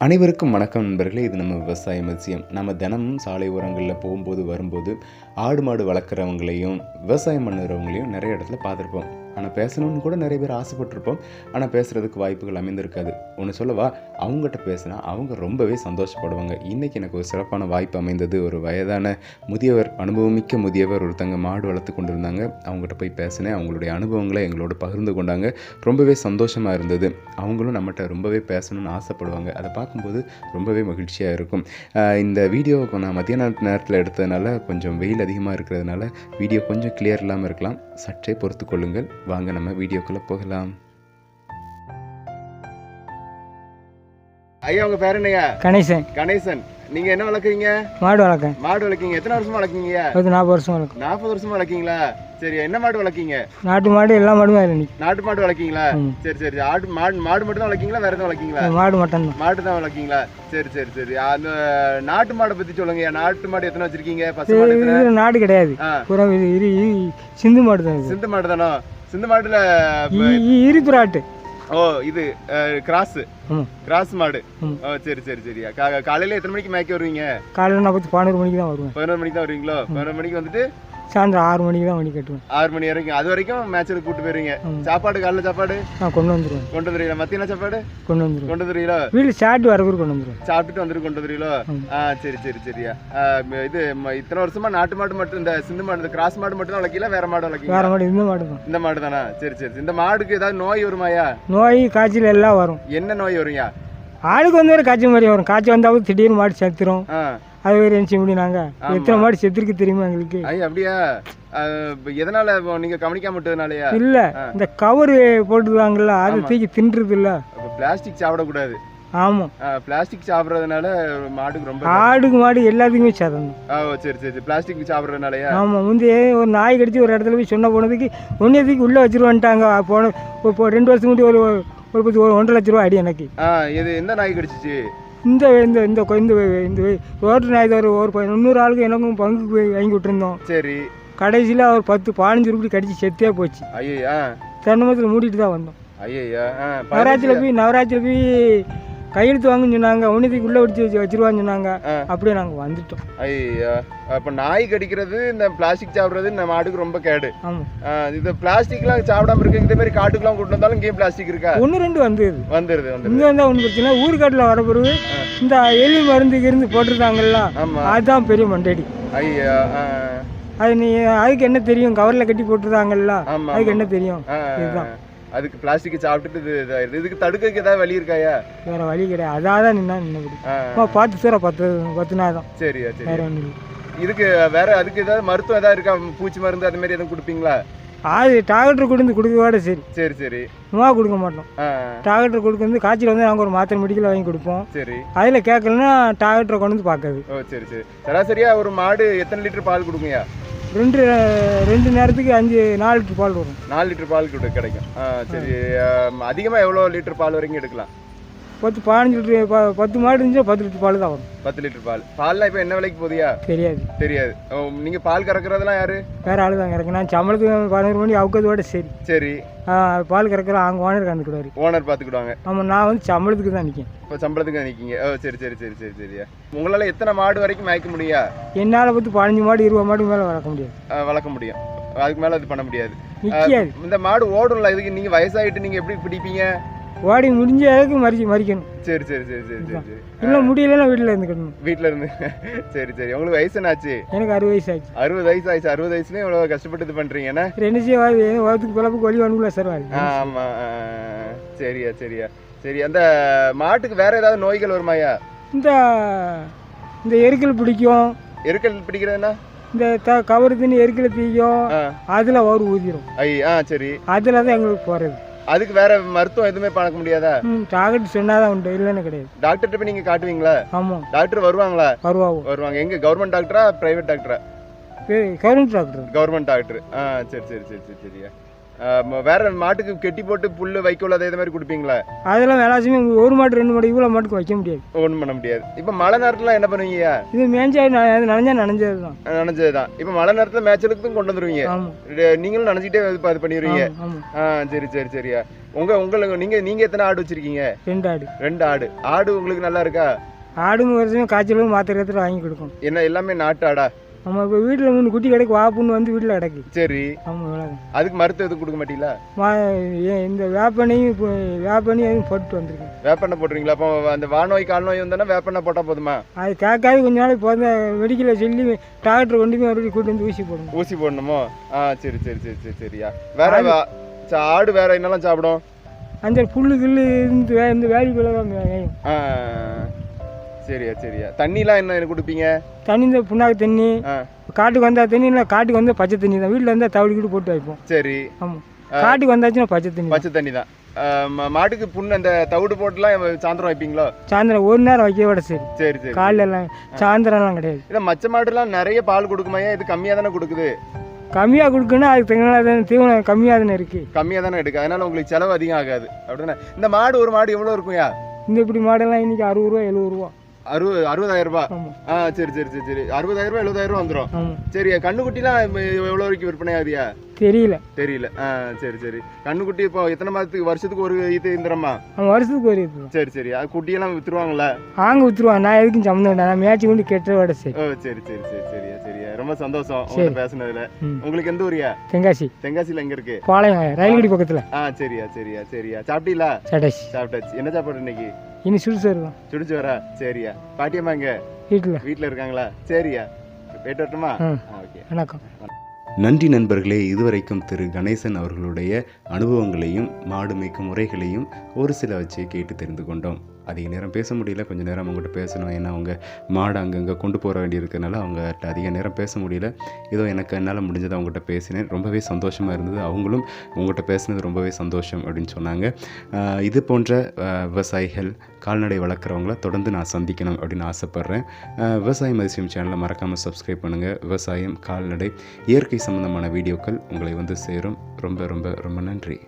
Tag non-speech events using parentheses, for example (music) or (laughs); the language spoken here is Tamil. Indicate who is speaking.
Speaker 1: அனைவருக்கும் வணக்கம் நண்பர்களே. இது நம்ம விவசாய அதிசயம் நம்ம தினமும் சாலை ஓரங்களில் போகும்போது வரும்போது ஆடு மாடு வளர்க்குறவங்களையும் விவசாயம் பண்ணுறவங்களையும் நிறைய இடத்துல பார்த்துருப்போம். ஆனால் பேசணும்னு கூட நிறைய பேர் ஆசைப்பட்டிருப்போம். ஆனால் பேசுகிறதுக்கு வாய்ப்புகள் அமைந்திருக்காது. ஒன்று சொல்லவா? அவங்ககிட்ட பேசினா அவங்க ரொம்பவே சந்தோஷப்படுவாங்க. இன்றைக்கி எனக்கு ஒரு சிறப்பான வாய்ப்பு அமைந்தது. ஒரு வயதான முதியவர் அனுபவமிக்க முதியவர் ஒருத்தங்க மாடு வளர்த்து கொண்டு இருந்தாங்க அவங்ககிட்ட போய் பேசினேன். அவங்களுடைய அனுபவங்களை எங்களோட பகிர்ந்து கொண்டாங்க. ரொம்பவே சந்தோஷமாக இருந்தது. அவங்களும் நம்மகிட்ட ரொம்பவே பேசணும்னு ஆசைப்படுவாங்க. அதை பார்க்கும்போது ரொம்பவே மகிழ்ச்சியாக இருக்கும். இந்த வீடியோ நான் மத்தியான நேரத்தில் எடுத்ததுனால கொஞ்சம் வெயில் அதிகமாக இருக்கிறதுனால வீடியோ கொஞ்சம் கிளியர் இல்லாமல் இருக்கலாம். சற்றே பொறுத்து கொள்ளுங்கள். வாங்க நம்ம வீடியோக்குள்ளே போகலாம்.
Speaker 2: ஐயா உங்க பேர் என்னய்யா?
Speaker 3: கணேசன்.
Speaker 2: கணேசன். நீங்க என்ன வளர்க்குறீங்க?
Speaker 3: மாடு வளர்க்கேன்.
Speaker 2: மாடு வளர்க்கீங்க. எத்தனை வருஷமா வளர்க்கீங்க
Speaker 3: அது நாற்பது வருஷம் வளர்க்கும்.
Speaker 2: நாற்பது வருஷமா வளர்க்கீங்களா? சரி என்ன மாடு வளர்க்கீங்க?
Speaker 3: நாட்டு மாடு எல்லா மாடுமே நிற்கும்
Speaker 2: நாட்டு மாடு வளர்க்கீங்களா. சரி சரி ஆடு மாடு மாடு மட்டும் தான் வளர்க்கீங்களா? வேற எதுவும் வளர்க்கீங்களா?
Speaker 3: மாடு மட்டும்தான்
Speaker 2: மாடு தான் வளர்க்கீங்களா? சரி சரி சரி. அந்த நாட்டு மாடை பத்தி சொல்லுங்க நாட்டு மாடு எத்தனை வச்சிருக்கீங்க? பசு மாடு எத்தனை?
Speaker 3: இது நாடு கிடையாது சிந்து மாடு தான் இது.
Speaker 2: சிந்து மாடு தானோ? சிந்து மாடுல
Speaker 3: இ- இ- இருப்பிராட்டு
Speaker 2: ஓ இது கிராஸ். கிராஸ் மாடு. ஓ சரி சரி சரியா காலையில எத்தனை மணிக்கு மேய்க்க வருவீங்க?
Speaker 3: காலையில் நான் பத்து பதினோரு மணிக்கு தான் வருவேன்.
Speaker 2: பதினோரு மணிக்கு தான் வருவீங்களோ? பதினோரு மணிக்கு வந்துட்டு
Speaker 3: சாயந்தரம் ஆறு மணிக்கு தான் மணி கட்டுவேன்.
Speaker 2: ஆறு மணி வரைக்கும். அது வரைக்கும் மேட்சுக்கு கூட்டு போயிருவீங்க. சாப்பாடு காலைல சாப்பாடு?
Speaker 3: நான் கொண்டு வந்துடுவேன்
Speaker 2: கொண்டு வந்துடுறீங்களா மத்தியான சாப்பாடு?
Speaker 3: கொண்டு வந்துடுவேன்
Speaker 2: கொண்டு வந்துடுறீங்களோ
Speaker 3: வீட்டில் சாப்பிட்டு வர பேர் கொண்டு வந்துடுவேன்
Speaker 2: சாப்பிட்டுட்டு வந்துட்டு கொண்டு வந்துடுறீங்களோ
Speaker 3: ஆமாம்.
Speaker 2: ஆ சரி சரி சரியா இது இத்தனை வருஷமா நாட்டு மாடு மட்டும் இந்த சிந்து மாடு இந்த கிராஸ் மாடு மட்டும் தான் வளர்க்கல வேற மாடு வளர்க்கீங்க
Speaker 3: வேற மாடு இந்த மாடு தான்.
Speaker 2: இந்த மாடு தானா? சரி சரி இந்த மாடுக்கு ஏதாவது நோய் வருமாயா
Speaker 3: நோய் காய்ச்சல் எல்லாம் வரும்.
Speaker 2: என்ன நோய் வரும்யா?
Speaker 3: ஆளுக்கு வந்து ஒரு காய்ச்சல் மாதிரி வரும். காய்ச்சல் வந்தாலும் திடீர்னு மாடு செத்துரும்.
Speaker 2: ஆ.
Speaker 3: அது வேறு என்ன செய்ய முடியும் நாங்கள். எத்தனை மாடு செத்துருக்கு தெரியுமா எங்களுக்கு?
Speaker 2: அப்படியா? எதனால இப்போ நீங்க கவனிக்காம விட்டதுனாலயா?
Speaker 3: இல்லை. இந்த கவரு போட்டுருக்காங்கல்ல அது. தூக்கி தின்றது இல்லை
Speaker 2: பிளாஸ்டிக் சாப்பிடக்கூடாது.
Speaker 3: ஆமாம்
Speaker 2: பிளாஸ்டிக் சாப்பிட்றதுனால மாடுக்கு ரொம்ப
Speaker 3: ஆடுக்கு மாடு எல்லாத்துக்குமே சதம்.
Speaker 2: ஆ ஓ, சரி சரி பிளாஸ்டிக் சாப்பிட்றதுனாலயா?
Speaker 3: ஆமாம் முந்தைய ஒரு நாய் கடிச்சு ஒரு இடத்துல போய் சொன்ன போனதுக்கு ஒன்றதுக்கு உள்ளே வச்சிருவான்ட்டாங்க. போன இப்போ ரெண்டு வருஷம் முன்னாடி ஒரு ஒரு பத்து ஒரு ஒன்றரை லட்ச ரூபா அடி எனக்கு.
Speaker 2: இது எந்த நாய் கடிச்சிச்சு?
Speaker 3: இந்த இந்த இந்த இந்த இந்த ரோட்டு நாய் ஒரு முந்நூறு ஆளுக்கு எனக்கும் பங்கு போய் வாங்கி விட்டுருந்தோம்.
Speaker 2: சரி.
Speaker 3: கடைசியில் ஒரு பத்து பதினஞ்சு ரூபாய் கடிச்சு செத்தே போச்சு.
Speaker 2: ஐயா
Speaker 3: தென்னமத்தில் மூடிட்டு தான் வந்தோம்.
Speaker 2: ஐயா
Speaker 3: நவராத்திரியில் போய் நவராத்திரியில் போய் கையெழுத்து வாங்கன்னு சொன்னாங்க ஒன்றதுக்கு உள்ளே வச்சு வச்சு வச்சிருவான்னு சொன்னாங்க. அப்படியே நாங்கள் வந்துட்டோம்.
Speaker 2: ஐயா அப்ப நாய் கடிக்கிறது இந்த பிளாஸ்டிக் சாப்பிடுறது இந்த மாடுக்கு ரொம்ப கேடு. ஆ, இது பிளாஸ்டிக்லாம் சாப்பிடாம இருக்கு இந்த மாதிரி காட்டுக்குலாம் கூட்டு வந்தாலும் இங்கேயும் பிளாஸ்டிக் இருக்கா?
Speaker 3: ஒன்று ரெண்டு
Speaker 2: வந்துருது. வந்துருது
Speaker 3: இங்கே வந்தால் ஒன்றும் பிரச்சனை ஊருக்காட்டில் வர பிறகு இந்த எலி மருந்துக்கு இருந்து போட்டிருக்காங்கல்ல அதுதான் பெரிய மண்டடி.
Speaker 2: ஐயா
Speaker 3: அது நீ அதுக்கு என்ன தெரியும்? கவரில் கட்டி போட்டிருக்காங்கல்ல அதுக்கு என்ன தெரியும்? இதுதான்.
Speaker 2: அதுக்கு பிளாஸ்டிக் சாப்பிட்டுட்டு இது இதுக்கு தடுக்கிறதுக்கு ஏதாவது வழி இருக்காயா?
Speaker 3: வேற வழி கிடையாது. அதாக தான் நின்னா அம்மா பார்த்து தூரம் பத்து பத்து நாள் தான்
Speaker 2: சரியா. சரி
Speaker 3: வேற ஒன்றும் இல்லை.
Speaker 2: இதுக்கு வேற அதுக்கு ஏதாவது மருத்துவம் ஏதாவது இருக்கா? பூச்சி மருந்து அது மாதிரி எதுவும் கொடுப்பீங்களா?
Speaker 3: அது டாக்டர் கொடுத்து கொடுக்கவோட சரி.
Speaker 2: சரி சரி.
Speaker 3: சும்மா கொடுக்க மாட்டோம். டாக்டர் கொடுக்க வந்து காய்ச்சல் வந்து நாங்கள் ஒரு மாத்திரை மெடிக்கல் வாங்கி கொடுப்போம்.
Speaker 2: சரி.
Speaker 3: அதில் கேட்கலன்னா டாக்டரை கொண்டு வந்து பார்க்காது
Speaker 2: ஓ சரி சரி. சராசரியா ஒரு மாடு எத்தனை லிட்டர் பால் கொடுக்குங்கயா
Speaker 3: ரெண்டு ரெண்டு நேரத்துக்கு அஞ்சு நாலு லிட்டர் பால் வரும்.
Speaker 2: நாலு லிட்டர் பால் கிட்ட கிடைக்கும். சரி. அதிகமாக அதிகமா எவ்வளோ லிட்டர் பால் வரைக்கும் எடுக்கலாம்?
Speaker 3: பத்து பதினஞ்சு லிட்டர் பத்து மாடு இருந்துச்சா பத்து லிட்டர் பால் தான் வரும்.
Speaker 2: பத்து லிட்டர் பால். பால்லாம் இப்போ என்ன விலைக்கு போதியா
Speaker 3: தெரியாது.
Speaker 2: தெரியாது. ஓ, நீங்க பால் கறக்குறதெல்லாம் யாரு?
Speaker 3: வேற ஆளு தான் இறக்கு நான் சம்பளத்துக்கு பதினோரு மணி அவுக்கதோட சரி.
Speaker 2: சரி.
Speaker 3: பால் கறக்கிற அங்கே ஓனர் கந்துக்கிடுவார்
Speaker 2: ஓனர் பார்த்துக்கிடுவாங்க
Speaker 3: ஆமாம் நான் வந்து சம்பளத்துக்கு தான் நிற்கேன்
Speaker 2: இப்போ சம்பளத்துக்கு நிற்கிங்க ஓ சரி சரி சரி சரி சரியா உங்களால எத்தனை மாடு வரைக்கும் மேய்க்க முடியா
Speaker 3: என்னால் பத்து பதினஞ்சு மாடு இருபது மாடு மேலே வளர்க்க முடியாது.
Speaker 2: வளர்க்க முடியும். அதுக்கு மேல அது பண்ண முடியாது. இந்த மாடு ஓடும்ல இதுக்கு நீங்க வயசாயிட்டு நீங்க எப்படி பிடிப்பீங்க?
Speaker 3: ஓடி முடிஞ்ச அளவுக்கு மறிச்சு மறிக்கணும்.
Speaker 2: சரி சரி சரி சரி சரி.
Speaker 3: இல்லை முடியலன்னா வீட்டில் இருந்துக்கணும்.
Speaker 2: வீட்ல இருந்து (laughs) சரி சரி. உங்களுக்கு வயசு என்னாச்சு
Speaker 3: எனக்கு அறுபது வயசு ஆச்சு
Speaker 2: அறுபது வயசு ஆயிடுச்சு அறுபது வயசுலயும் இவ்வளவு கஷ்டப்பட்டு இது
Speaker 3: அப்புறம் என்ன? செய்ய வகுத்துக்கு பிழப்புக்கு வழி வேணுங்களா சார் வாரு
Speaker 2: ஆ, ஆமா ஆ, சரியா சரியா. சரி அந்த மாட்டுக்கு வேற ஏதாவது நோய்கள் வருமாயா
Speaker 3: இந்த இந்த எருக்கல் பிடிக்கும்.
Speaker 2: எருக்கல் பிடிக்கிறதுனா
Speaker 3: இந்த த கவரு தண்ணி எருக்கல்
Speaker 2: ஆ,
Speaker 3: அதில் ஒரு ஊதிரும்.
Speaker 2: ஐ ஆ சரி.
Speaker 3: அதில் தான் எங்களுக்கு போகிறது
Speaker 2: அதுக்கு வேற மருத்துவம் எதுவுமே பார்க்க முடியாதா?
Speaker 3: டாக்டர் சொன்னால் தான் உண்டு. இல்லைன்னு கிடையாது.
Speaker 2: டாக்டர்கிட்ட போய் நீங்க காட்டுவீங்களா?
Speaker 3: ஆமாம்
Speaker 2: டாக்டர் வருவாங்களா?
Speaker 3: வருவாவும்
Speaker 2: வருவாங்க. எங்க? கவர்மெண்ட் டாக்டரா பிரைவேட் டாக்டரா
Speaker 3: கவர்மெண்ட் டாக்டர்
Speaker 2: கவர்மெண்ட் டாக்டர் ஆ சரி சரி சரி சரி சரியா. வேற மாட்டுக்கு கெட்டி போட்டு புல்லு வைக்கோல் அதே மாதிரி கொடுப்பீங்களா?
Speaker 3: அதெல்லாம் விளாசுமே ஒரு மாட்டு ரெண்டு மாடு இவ்வளோ மாட்டுக்கு வைக்க முடியாது.
Speaker 2: ஒன்றும் பண்ண முடியாது. இப்போ மழை நேரத்துல என்ன பண்ணுவீங்க?
Speaker 3: இது மேய்ஞ்சா நனைஞ்சா நனைஞ்சது தான்
Speaker 2: நினைஞ்சது தான் இப்போ மழை நேரத்துல மேய்ச்சலுக்கு கொண்டு வந்துருவீங்க. நீங்களும் நினைச்சிட்டே இது பண்ணிடுவீங்க ஆ சரி சரி சரியா உங்க உங்களுக்கு நீங்க நீங்க எத்தனை ஆடு வச்சிருக்கீங்க?
Speaker 3: ரெண்டு ஆடு.
Speaker 2: ரெண்டு ஆடு. ஆடு உங்களுக்கு நல்லா இருக்கா?
Speaker 3: ஆடுங்க வருஷமே காய்ச்சலும் மாத்திரை வாங்கி கொடுக்கணும்.
Speaker 2: என்ன எல்லாமே நாட்டு ஆடா?
Speaker 3: நம்ம இப்போ வீட்டில் மூணு குட்டி கிடக்கு வாப்புன்னு வந்து வீட்டில் கிடக்கு.
Speaker 2: சரி.
Speaker 3: ஆமாம்
Speaker 2: அதுக்கு மருத்துவம் எதுவும் கொடுக்க மாட்டீங்களா?
Speaker 3: ஏ- இந்த வேப்பனையும் இப்போ வேப்பனையும் போட்டு வந்திருக்கேன்
Speaker 2: வேப்பெண்ணெய் போட்டுறீங்களா? அப்போ அந்த வானோய் கால் நோய் வந்தோன்னா வேப்பெண்ணெய் போட்டா போதுமா?
Speaker 3: அது கேட்காது கொஞ்ச நாளைக்கு போத மெடிக்கலில் சொல்லி டாக்டர் கொண்டு போய் மறுபடியும் கூட்டு வந்து ஊசி போடணும்.
Speaker 2: ஊசி போடணுமோ? ஆ சரி சரி சரி சரி சரியா. வேற வா- ஆடு வேற என்னெல்லாம் சாப்பிடும்?
Speaker 3: அந்த புல்லு கில்லு இருந்து வே- இந்த வேலிக்குள்ளே தான்
Speaker 2: சரியா சரியா. தண்ணிலாம் என்ன கொடுப்பீங்க?
Speaker 3: தண்ணி இந்த புண்ணாக்கு தண்ணி காட்டுக்கு வந்தால் தண்ணி இல்லை காட்டுக்கு வந்தால் பச்சை தண்ணி தான். வீட்டில் இருந்தால் தவிடு கிட்டு போட்டு வைப்போம்.
Speaker 2: சரி.
Speaker 3: ஆமாம் காட்டுக்கு வந்தாச்சுன்னா பச்சை தண்ணி.
Speaker 2: பச்சை தண்ணி தான். மாட்டுக்கு புண்ணு அந்த தவிடு போட்டுலாம் சாயந்தரம் வைப்பீங்களோ?
Speaker 3: சாயந்தரம் ஒரு நேரம் வைக்க விட சரி.
Speaker 2: சரி சரி.
Speaker 3: காலைல எல்லாம் சாயந்தரம்லாம் கிடையாது.
Speaker 2: இல்லை மச்ச மாடுலாம் நிறைய பால் கொடுக்குமாயா இது கம்மியாக தானே கொடுக்குது?
Speaker 3: கம்மியாக கொடுக்கணும் அதுக்கு தகுந்த தீவனம் கம்மியாக தானே இருக்குது
Speaker 2: கம்மியாக தானே எடுக்கு அதனால உங்களுக்கு செலவு அதிகம் ஆகாது. அப்படிதானே? இந்த மாடு ஒரு மாடு எவ்வளோ இருக்கும்யா?
Speaker 3: இந்த இப்படி மாடெல்லாம் இன்னைக்கு அறுபது ரூபா எழுபது ரூபா.
Speaker 2: அறுபது அறுபதாயிரம் ரூபாய் ஆ சரி சரி சரி சரி. அறுபதாயிரம் ரூபாய் எழுபதாயிரம் ரூபா வந்துடும் சரி கண்ணுக்குட்டிலாம் எவ்வளோ வரைக்கும் விற்பனை ஆகுதியா?
Speaker 3: தெரியல.
Speaker 2: தெரியல. ஆ சரி சரி. கண்ணுக்குட்டி இப்போ எத்தனை மாதத்துக்கு வருஷத்துக்கு ஒரு இது இந்திரமா
Speaker 3: வருஷத்துக்கு ஒரு இது.
Speaker 2: சரி சரி. அது குட்டியெல்லாம் வித்துருவாங்கல்ல?
Speaker 3: ஆங்க வித்துருவான் நான் எதுக்கும் சம்மந்தம் நான் மேட்ச் கொண்டு கெட்ட விட சரி.
Speaker 2: ஓ சரி சரி சரி சரியா சரியா. ரொம்ப சந்தோஷம் உங்கள்கிட்ட பேசுனதுல. உங்களுக்கு எந்த ஊரியா?
Speaker 3: தென்காசி.
Speaker 2: தென்காசியில் எங்க இருக்கு?
Speaker 3: பாளையம் ரயில்குடி பக்கத்தில்.
Speaker 2: ஆ சரியா சரியா சரியா. சாப்பிட்டீங்களா? சாப்பிட்டாச்சு. என்ன சாப்பாடு இன்னைக்கு?
Speaker 3: இனி சுடுசோறு? தான்
Speaker 2: சுடிச்சு வரா சரியா. பாட்டியம்மா எங்க
Speaker 3: வீட்டில்
Speaker 2: வீட்டில் இருக்காங்களா? சரியா. போயிட்டு வரட்டுமா? ஓகே.
Speaker 3: வணக்கம்.
Speaker 1: நன்றி நண்பர்களே இதுவரைக்கும் திரு கணேசன் அவர்களுடைய அனுபவங்களையும் மாடு மேய்க்கும் முறைகளையும் ஒரு சில வச்சு கேட்டு தெரிந்து கொண்டோம். அதிக நேரம் பேச முடியல. கொஞ்சம் நேரம் அவங்ககிட்ட பேசணும். ஏன்னா அவங்க மாடு அங்கங்கே கொண்டு போக வேண்டியிருக்கனால அவங்ககிட்ட அதிக நேரம் பேச முடியல. ஏதோ எனக்கு என்னால் முடிஞ்சதை அவங்ககிட்ட பேசினேன். ரொம்பவே சந்தோஷமாக இருந்தது. அவங்களும் உங்கள்கிட்ட பேசினது ரொம்பவே சந்தோஷம் அப்படின்னு சொன்னாங்க. இது போன்ற விவசாயிகள் கால்நடை வளர்க்குறவங்கள தொடர்ந்து நான் சந்திக்கணும் அப்படின்னு ஆசைப்பட்றேன். விவசாயம் அதிசயம் சேனலை மறக்காமல் சப்ஸ்கிரைப் பண்ணுங்கள் விவசாயம் கால்நடை இயற்கை சம்மந்தமான வீடியோக்கள் உங்களை வந்து சேரும். ரொம்ப ரொம்ப ரொம்ப நன்றி.